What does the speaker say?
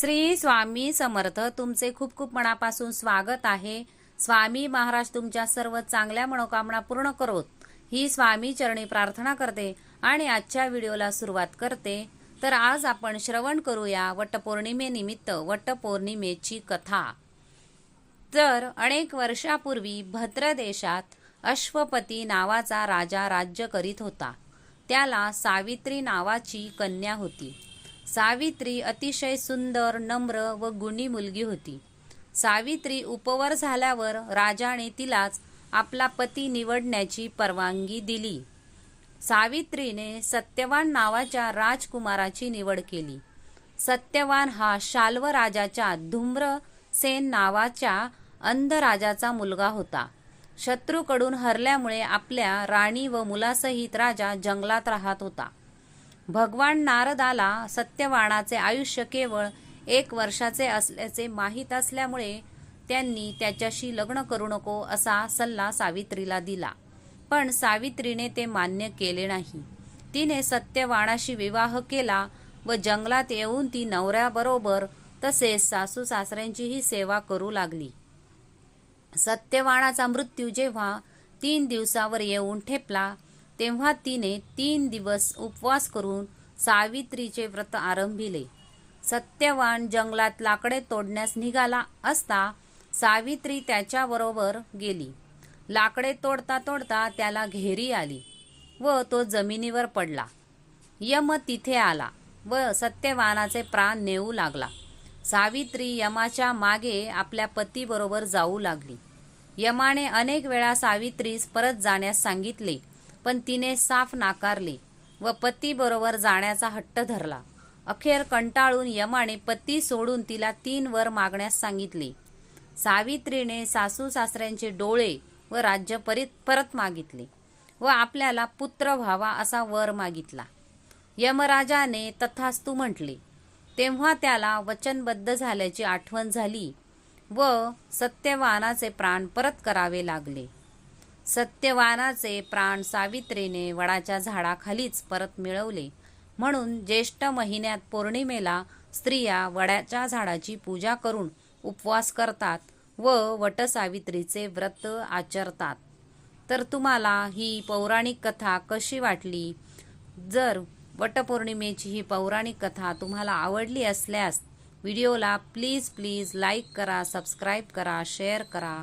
श्री स्वामी समर्थ तुमचे खूप खूप मनापासून स्वागत आहे. स्वामी महाराज तुमच्या सर्व चांगल्या मनोकामना पूर्ण करोत. ही स्वामी चरणी प्रार्थना करते आणि आजच्या व्हिडिओला सुरुवात करते. तर आज आपण श्रवण करूया वटपौर्णिमेनिमित्त वटपौर्णिमेची कथा. तर अनेक वर्षापूर्वी भद्र देशात अश्वपती नावाचा राजा राज्य करीत होता. त्याला सावित्री नावाची कन्या होती. सावित्री अतिशय सुंदर नम्र व गुणी मुलगी होती. सावित्री उपवर झाल्यावर राजाने तिलाच आपला पती निवडण्याची परवानगी दिली. सावित्रीने सत्यवान नावाच्या राजकुमाराची निवड केली. सत्यवान हा शाल्व राजाच्या धूम्रसेन नावाच्या अंध राजाचा मुलगा होता. शत्रूकडून हरल्यामुळे आपल्या राणी व मुलासहित राजा जंगलात राहत होता. भगवान नारदाला सत्यवाणाचे आयुष्य केवळ एक वर्षाचे असल्याचे माहीत असल्यामुळे त्यांनी त्याच्याशी लग्न करू नको असा सल्ला सावित्रीला दिला. पण सावित्रीने ते मान्य केले नाही. तिने सत्यवाणाशी विवाह केला व जंगलात येऊन ती नवऱ्याबरोबर तसेच सासू सासऱ्यांचीही सेवा करू लागली. सत्यवाणाचा मृत्यू जेव्हा तीन दिवसावर येऊन ठेपला तेव्हा तिने तीन दिवस उपवास करून सावित्रीचे व्रत आरंभिले. सत्यवान जंगलात लाकडे तोडण्यास निघाला असता सावित्री त्याच्याबरोबर गेली. लाकडे तोडता तोडता त्याला घेरी आली व तो जमिनीवर पडला. यम तिथे आला व सत्यवानाचे प्राण नेऊ लागला. सावित्री यमाच्या मागे आपल्या पतीबरोबर जाऊ लागली. यमाने अनेक वेळा सावित्रीस परत जाण्यास सांगितले पण तिने साफ नाकारले व पतीबरोबर जाण्याचा हट्ट धरला. अखेर कंटाळून यमाने पती सोडून तिला तीन वर मागण्यास सांगितले. सावित्रीने सासू सासऱ्यांचे डोळे व राज्य परीत परत मागितले व आपल्याला पुत्र व्हावा असा वर मागितला. यमराजाने तथास्तू म्हटले तेव्हा त्याला वचनबद्ध झाल्याची आठवण झाली व सत्यवानाचे प्राण परत करावे लागले. सत्यवानाचे प्राण सावित्रीने वडाच्या झाडाखालीच परत मिळवले. म्हणून ज्येष्ठ महिन्यात पौर्णिमेला स्त्रिया वडाच्या झाडाची पूजा करून उपवास करतात व वटसावित्रीचे व्रत आचरतात. तर तुम्हाला ही पौराणिक कथा कशी वाटली? जर वटपौर्णिमेची ही पौराणिक कथा तुम्हाला आवडली असल्यास व्हिडिओला प्लीज प्लीज लाईक करा सबस्क्राईब करा शेअर करा.